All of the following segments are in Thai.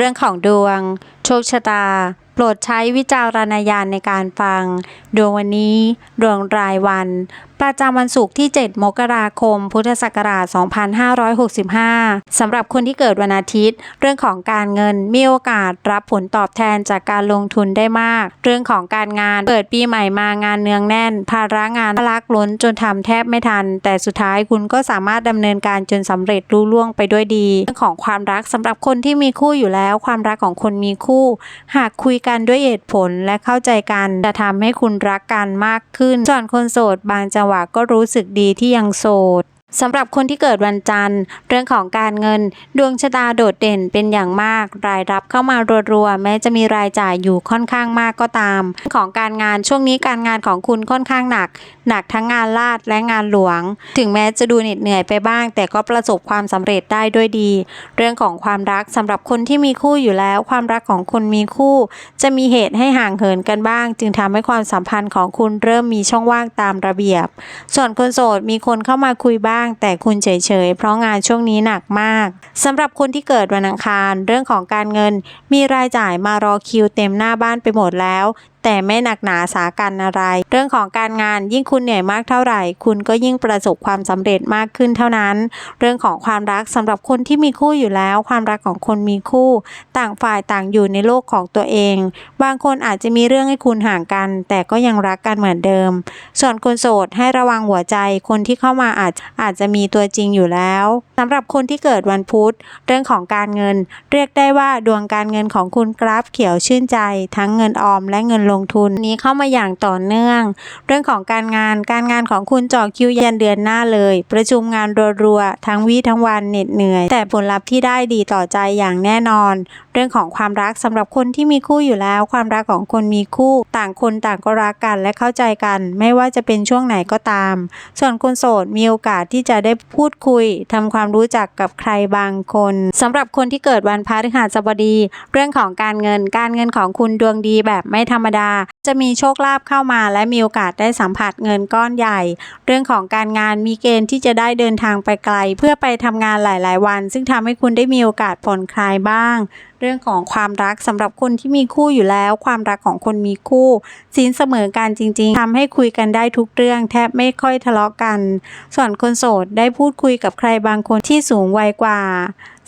เรื่องของดวง โชคชะตา ปรดใช้วิจารณญาณในการฟัง ดวงวันนี้ ดวงรายวัน ประจำวันศุกร์ที่ 7 มกราคม พุทธศักราช 2565 สำหรับคนที่เกิดวันอาทิตย์ เรื่องของการเงินมีโอกาสรับผลตอบแทนจากการลงทุนได้มาก เรื่องของการงานเปิดปีใหม่มางานเนืองแน่น ภาระงานลักล้นจนทำแทบไม่ทัน แต่สุดท้ายคุณก็สามารถดำเนินการจนสำเร็จรุ่ล่วงไปด้วยดี เรื่องของความรักสำหรับคนที่มีคู่อยู่แล้ว ความรักของคนมีคู่ หากคุยกันด้วยเหตุผลและเข้าใจกันจะทำให้คุณรักกันมากขึ้น ส่วนคนโสดบางจังหวะก็รู้สึกดีที่ยังโสด สำหรับคนที่เกิดวันจันทร์ เรื่องของการเงิน ดวงชะตาโดดเด่นเป็นอย่างมาก รายรับเข้ามารัวๆแม้จะมีรายจ่ายอยู่ค่อนข้างมากก็ตาม ของการงานช่วงนี้การงานของคุณค่อนข้างหนัก หนักทั้งงานลาดและงานหลวง ถึงแม้จะดูเหน็ดเหนื่อยไปบ้าง แต่ก็ประสบความสำเร็จได้ด้วยดี เรื่องของความรักสำหรับคนที่มีคู่อยู่แล้ว ความรักของคนมีคู่ จะมีเหตุให้ห่างเหินกันบ้าง จึงทำให้ความสัมพันธ์ของคุณเริ่มมีช่องว่างตามระเบียบ ส่วนคนโสดมีคนเข้ามาคุยบ้างแต่คุณเฉยๆ เพราะงานช่วงนี้หนักมากสำหรับคนที่เกิดวันอังคาร เรื่องของการเงิน มีรายจ่ายมารอคิวเต็มหน้าบ้านไปหมดแล้วแต่ไม่หนักหนาสากันอะไร เรื่องของการงานยิ่งคุณเหนื่อยมากเท่าไหร่ คุณก็ยิ่งประสบความสำเร็จมากขึ้นเท่านั้น เรื่องของความรักสำหรับคนที่มีคู่อยู่แล้ว ความรักของคนมีคู่ ต่างฝ่ายต่างอยู่ในโลกของตัวเอง บางคนอาจจะมีเรื่องให้คุณห่างกัน แต่ก็ยังรักกันเหมือนเดิม ส่วนคนโสดให้ระวังหัวใจ คนที่เข้ามาอาจอาจจะมีตัวจริงอยู่แล้วสำหรับคนที่เกิดวันพุธเรื่องของการเงิน เรียกได้ว่าดวงการเงินของคุณกราฟเขียวชื่นใจ ทั้งเงินออมและเงินลงทุนนี้เข้ามาอย่างต่อเนื่อง เรื่องของการงานการงานของคุณจ่อคิวยันเดือนหน้าเลย ประชุมงานรัวๆทั้งวี่ทั้งวันเหน็ดเหนื่อย แต่ผลลัพธ์ที่ได้ดีต่อใจอย่างแน่นอน เรื่องของความรักสำหรับคนที่มีคู่อยู่แล้ว ความรักของคนมีคู่ ต่างคนต่างก็รักกันและเข้าใจกัน ไม่ว่าจะเป็นช่วงไหนก็ตาม ส่วนคนโสดมีโอกาสที่จะได้พูดคุยทำความรู้จักกับใครบางคนสำหรับคนที่เกิดวันพฤหัสบดี เรื่องของการเงินการเงินของคุณดวงดีแบบไม่ธรรมดาจะมีโชคลาภเข้ามาและมีโอกาสได้สัมผัสเงินก้อนใหญ่ เรื่องของการงานมีเกณฑ์ที่จะได้เดินทางไปไกล เพื่อไปทำงานหลาย ๆ วัน ซึ่งทำให้คุณได้มีโอกาสผ่อนคลายบ้าง เรื่องของความรักสำหรับคนที่มีคู่อยู่แล้ว ความรักของคนมีคู่สินเสมอกันจริง ๆทำให้คุยกันได้ทุกเรื่อง แทบไม่ค่อยทะเลาะกัน ส่วนคนโสดได้พูดคุยกับใครบางคนที่สูงวัยกว่า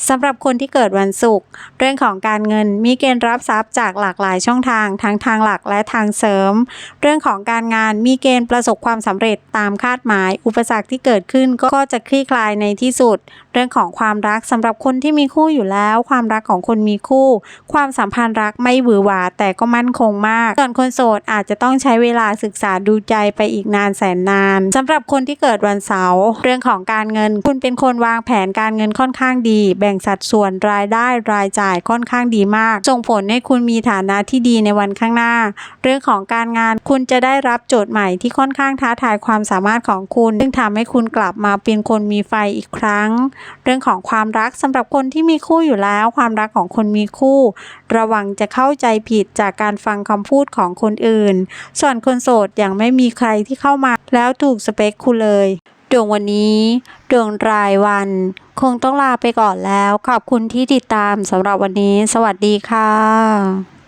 สำหรับคนที่เกิดวันศุกร์เรื่องของการเงินมีเกณฑ์รับทรัพย์จากหลากหลายช่องทางทั้งทางหลักและทางเสริม เรื่องของการงานมีเกณฑ์ประสบความสำเร็จตามคาดหมาย อุปสรรคที่เกิดขึ้นก็จะคลี่คลายในที่สุดเรื่องของความรักสำหรับคนที่มีคู่อยู่แล้ว ความรักของคนมีคู่ ความสัมพันธ์รักไม่หวือหวาแต่ก็มั่นคงมาก ส่วนคนโสดอาจจะต้องใช้เวลาศึกษาดูใจไปอีกนานแสนนานสำหรับคนที่เกิดวันเสาร์เรื่องของการเงิน คุณเป็นคนวางแผนการเงินค่อนข้างดี แบ่งสัดส่วนรายได้รายจ่ายค่อนข้างดีมาก ส่งผลให้คุณมีฐานะที่ดีในวันข้างหน้า เรื่องของการงานคุณจะได้รับโจทย์ใหม่ที่ค่อนข้างท้าทายความสามารถของคุณ ซึ่งทำให้คุณกลับมาเป็นคนมีไฟอีกครั้งเรื่องของความรักสำหรับคนที่มีคู่อยู่แล้ว ความรักของคนมีคู่ ระวังจะเข้าใจผิดจากการฟังคำพูดของคนอื่น ส่วนคนโสดยังไม่มีใครที่เข้ามาแล้วถูกสเปคคุณเลยดวงวันนี้ ดวงรายวัน คงต้องลาไปก่อนแล้ว ขอบคุณที่ติดตามสำหรับวันนี้ สวัสดีค่ะ